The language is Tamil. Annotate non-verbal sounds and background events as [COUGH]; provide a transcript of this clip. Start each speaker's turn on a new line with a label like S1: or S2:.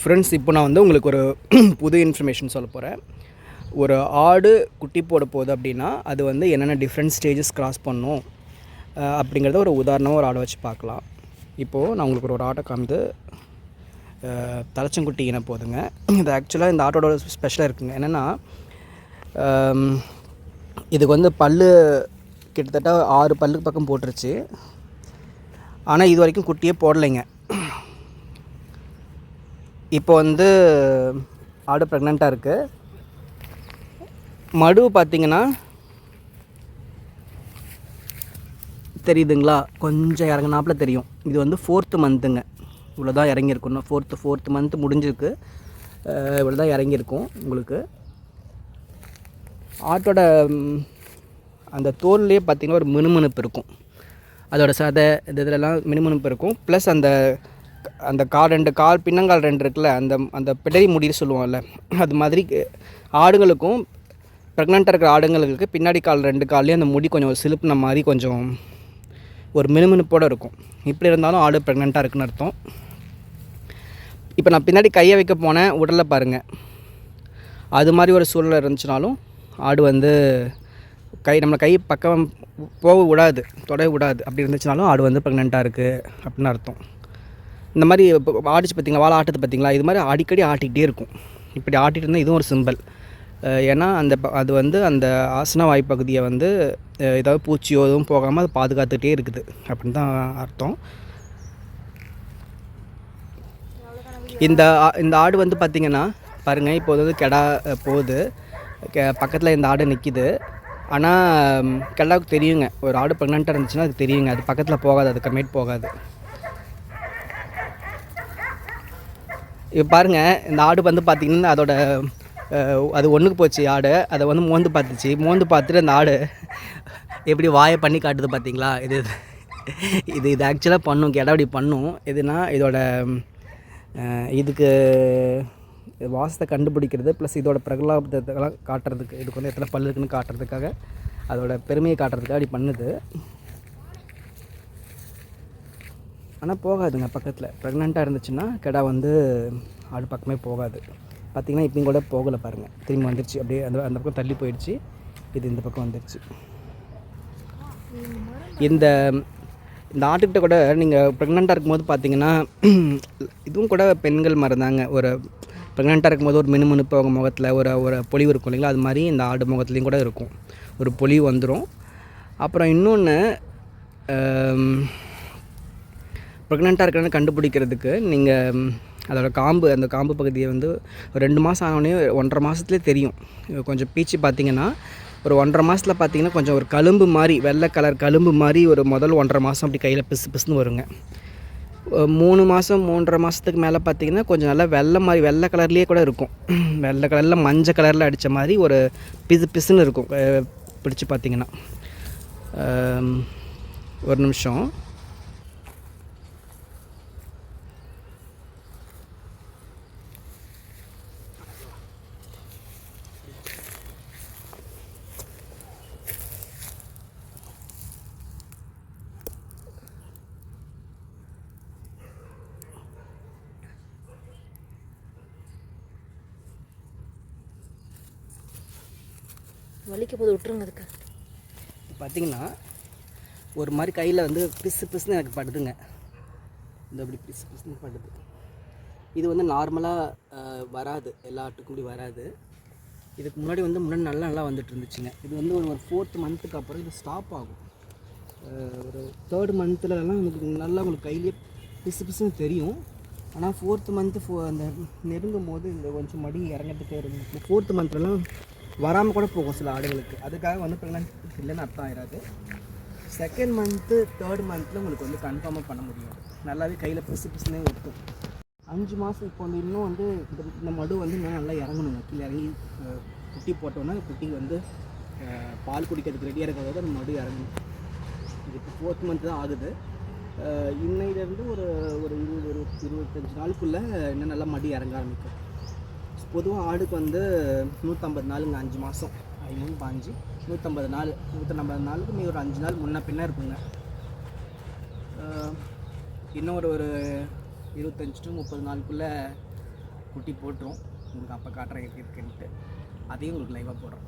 S1: ஃப்ரெண்ட்ஸ் இப்போ நான் வந்து உங்களுக்கு ஒரு [CLEARS THROAT] புது இன்ஃபர்மேஷன் சொல்ல போகிறேன் ஒரு ஆடு குட்டி போட போகுது அப்படின்னா அது வந்து என்னென்ன டிஃப்ரெண்ட் ஸ்டேஜஸ் கிராஸ் பண்ணும் அப்படிங்கிறத ஒரு உதாரணமாக ஒரு ஆடை வச்சு பார்க்கலாம். இப்போது நான் உங்களுக்கு ஒரு ஆட்டை காமித்து தலைச்சங்குட்டி இன போதுங்க. இது ஆக்சுவலாக இந்த ஆட்டோட ஸ்பெஷலாக இருக்குங்க. என்னென்னா இதுக்கு வந்து பல்லு கிட்டத்தட்ட ஆறு பல்லுக்கு பக்கம் போட்டுருச்சு. ஆனால் இது வரைக்கும் குட்டியே போடலைங்க. இப்போ வந்து ஆடு ப்ரெக்னெண்ட்டாக இருக்குது மடு பார்த்திங்கன்னா தெரியுதுங்களா? கொஞ்சம் இறங்குனாப்புல தெரியும். இது வந்து ஃபோர்த்து மந்த்துங்க இவ்வளோ தான் இறங்கியிருக்கும் ஃபோர்த்து ஃபோர்த்து மந்த்து முடிஞ்சிருக்கு. இவ்வளோ தான் இறங்கியிருக்கும் உங்களுக்கு. ஆட்டோட அந்த தோல்லையே பார்த்திங்கன்னா ஒரு மினுமினுப்பு இருக்கும். அதோட சதை இது இதிலலாம் மினுமினுப்பு இருக்கும். ப்ளஸ் அந்த அந்த கால் ரெண்டு கால் பின்னங்கால் ரெண்டு இருக்குல்ல அந்த அந்த பிடரி முடின்னு சொல்லுவோம்ல அது மாதிரி ஆடுகளுக்கும் ப்ரெக்னெண்ட்டாக இருக்கிற ஆடுங்களுக்கு பின்னாடி கால் ரெண்டு கால்லேயும் அந்த முடி கொஞ்சம் சிலுப்புன மாதிரி கொஞ்சம் ஒரு மினுமினுப்போடு இருக்கும். இப்படி இருந்தாலும் ஆடு ப்ரெக்னெண்ட்டாக இருக்குன்னு அர்த்தம். இப்போ நான் பின்னாடி கையை வைக்க போனேன் உடலை பாருங்கள் அது மாதிரி ஒரு சூழ்நிலை இருந்துச்சுனாலும் ஆடு வந்து கை நம்மளை கை பக்கம் போக விடாது தொடவிடாது அப்படி இருந்துச்சுனாலும் ஆடு வந்து ப்ரெக்னெண்ட்டாக இருக்குது அப்படின்னு அர்த்தம். இந்த மாதிரி இப்போ ஆடிச்சு பார்த்தீங்களா வாழை ஆட்டத்தை பார்த்தீங்களா இது மாதிரி அடிக்கடி ஆட்டிக்கிட்டே இருக்கும். இப்படி ஆட்டிகிட்டு இருந்தால் இதுவும் ஒரு சிம்பிள் ஏன்னா அந்த ப- அது வந்து அந்த ஆசன வாய்ப்பகுதியை வந்து ஏதாவது பூச்சியோ எதுவும் போகாமல் அது பாதுகாத்துக்கிட்டே இருக்குது. அப்படின்னு தான் அர்த்தம். இந்த ஆ- இந்த ஆடு வந்து பார்த்திங்கன்னா பாருங்கள் இப்போ வந்து கெடா போகுது. கெ பக்கத்தில் இந்த ஆடு நிற்கிது ஆனால் கெடாவுக்கு தெரியுங்க. ஒரு ஆடு ப்ரெக்னெண்ட்டாக இருந்துச்சுன்னா அது தெரியுங்க. அது பக்கத்தில் போகாது அது கம்மிட் போகாது. இப்போ பாருங்கள் இந்த ஆடு வந்து பார்த்திங்கன்னா அதோட அது ஒன்றுக்கு போச்சு ஆடு. அதை வந்து மோந்து பார்த்துச்சு. மோந்து பார்த்துட்டு அந்த ஆடு எப்படி வாயை பண்ணி காட்டுது பார்த்தீங்களா இது இது இது ஆக்சுவலாக பண்ணும் கெடாவடி பண்ணும். எதுனா இதோட இதுக்கு வாசத்தை கண்டுபிடிக்கிறது ப்ளஸ் இதோட பிரகலாபத்தெல்லாம் காட்டுறதுக்கு இதுக்கு வந்து எத்தனை பல் இருக்குன்னு காட்டுறதுக்காக அதோட பெருமையை காட்டுறதுக்காக அப்படி பண்ணுது. ஆனால் போகாதுங்க பக்கத்தில். ப்ரெக்னெண்ட்டாக இருந்துச்சுன்னா கெடா வந்து ஆடு பக்கமே போகாது. பார்த்திங்கன்னா இப்பயும் கூட போகலை பாருங்கள் திரும்பி வந்துருச்சு. அப்படியே அந்த அந்த பக்கம் தள்ளி போயிடுச்சு. இது இந்த பக்கம் வந்துருச்சு. இந்த இந்த ஆட்டுக்கிட்ட கூட நீங்கள் ப்ரெக்னெண்ட்டாக இருக்கும்போது பார்த்தீங்கன்னா இதுவும் கூட பெண்கள் மறந்தாங்க ஒரு ப்ரெக்னெண்ட்டாக இருக்கும்போது ஒரு மினுமினுப்பு அவங்க முகத்தில் ஒரு ஒரு பொலிவு இருக்கும் இல்லைங்களா? அது மாதிரி இந்த ஆடு முகத்துலேயும் கூட இருக்கும். ஒரு பொலிவு வந்துடும் அப்புறம் இன்னொன்று ப்ரெக்னெண்ட்டாக இருக்கிறன்னு கண்டுபிடிக்கிறதுக்கு நீங்கள் அதோட காம்பு அந்த காம்பு பகுதியை வந்து ஒரு ரெண்டு மாதம் ஆனோடனே ஒன்றரை மாதத்துலேயே தெரியும். கொஞ்சம் பீச்சு பார்த்தீங்கன்னா ஒரு ஒன்றரை மாதத்தில் பார்த்தீங்கன்னா கொஞ்சம் ஒரு கழும்பு மாதிரி வெள்ளை கலர் கழும்பு மாதிரி ஒரு முதல் ஒன்றரை மாதம் அப்படி கையில் பிசு பிசுன்னு வருங்க. மூணு மாதம் மூன்றரை மாதத்துக்கு மேலே பார்த்தீங்கன்னா கொஞ்சம் நல்லா வெள்ளை மாதிரி வெள்ளை கலர்லேயே கூட இருக்கும். [CLEARS THROAT] வெள்ளை கலரில் மஞ்சள் கலரில் அடித்த மாதிரி ஒரு பிசு பிசுன்னு இருக்கும். பிடிச்சி பிடிச்சு பார்த்தீங்கன்னா. ஒரு நிமிஷம்.
S2: வலிக்க போது விட்டுருங்க அதுக்கு.
S1: பார்த்தீங்கன்னா ஒரு மாதிரி கையில் வந்து பிசு பிசுன்னு எனக்கு படுதுங்க. இந்த அப்படி பிசு பிசுன்னு படுது. இது வந்து நார்மலாக வராது. எல்லா ஆட்டுக்கும் இப்படி வராது. இதுக்கு முன்னாடி வந்து முன்னாடி நல்லா நல்லா வந்துட்டு இருந்துச்சுங்க. இது வந்து ஒரு ஒரு ஃபோர்த் மந்த்துக்கு அப்புறம் இது ஸ்டாப் ஆகும். ஒரு தேர்ட் மந்த்துலலாம் உங்களுக்கு நல்லா உங்களுக்கு கையிலே பிசு பிசுன்னு தெரியும். ஆனால் ஃபோர்த்து மந்த்து ஃபோ அந்த நெருங்கும் போது இந்த கொஞ்சம் மடி இறங்கிட்டு இருக்கும் ஃபோர்த்து மந்த்லலாம் வராமல் கூட போகும் சில ஆடுகளுக்கு. அதுக்காக வந்து ப்ரெக்னென்ட் இல்லைன்னு அர்த்தம் ஆயிடாது செகண்ட் மந்த்து தேர்ட் மந்த்தில் உங்களுக்கு வந்து கன்ஃபார்மாக பண்ண முடியும். நல்லாவே கையில் பிசு பிசுனே ஒட்டும். அஞ்சு மாதம் இப்போ வந்து இன்னும் வந்து இந்த இந்த மடு வந்து இன்னும் நல்லா இறங்கணுங்க. கீழே இறங்கி குட்டி போட்டோன்னா குட்டி வந்து பால் குடிக்கிறதுக்கு ரெடியாக இருக்கிறது அந்த மடு இறங்கணும். இது இப்போ ஃபோர்த் மந்த் தான் ஆகுது. இன்னையிலேருந்து ஒரு ஒரு இருபது இருபத்தஞ்சு இருபத்தஞ்சி நாளுக்குள்ளே இன்னும் நல்லா மடி இறங்க ஆரம்பிக்கும். பொதுவாக ஆடுக்கு வந்து நூற்றம்பது நாளுங்க அஞ்சு மாதம் ஐநூறு பாஞ்சு. நூற்றம்பது நாள் நூற்றம்பது நாளுக்கு மீ ஒரு அஞ்சு நாள் முன்ன பின்ன இருக்குங்க. இன்னொரு இன்னும் ஒரு ஒரு இருபத்தஞ்சி டு முப்பது நாளுக்குள்ளே குட்டி போட்டுரும். உங்களுக்கு அப்போ காட்டுறேன் எப்படி இருக்குன்ட்டு. அதையும் உங்களுக்கு லைவாக போடுறோம்.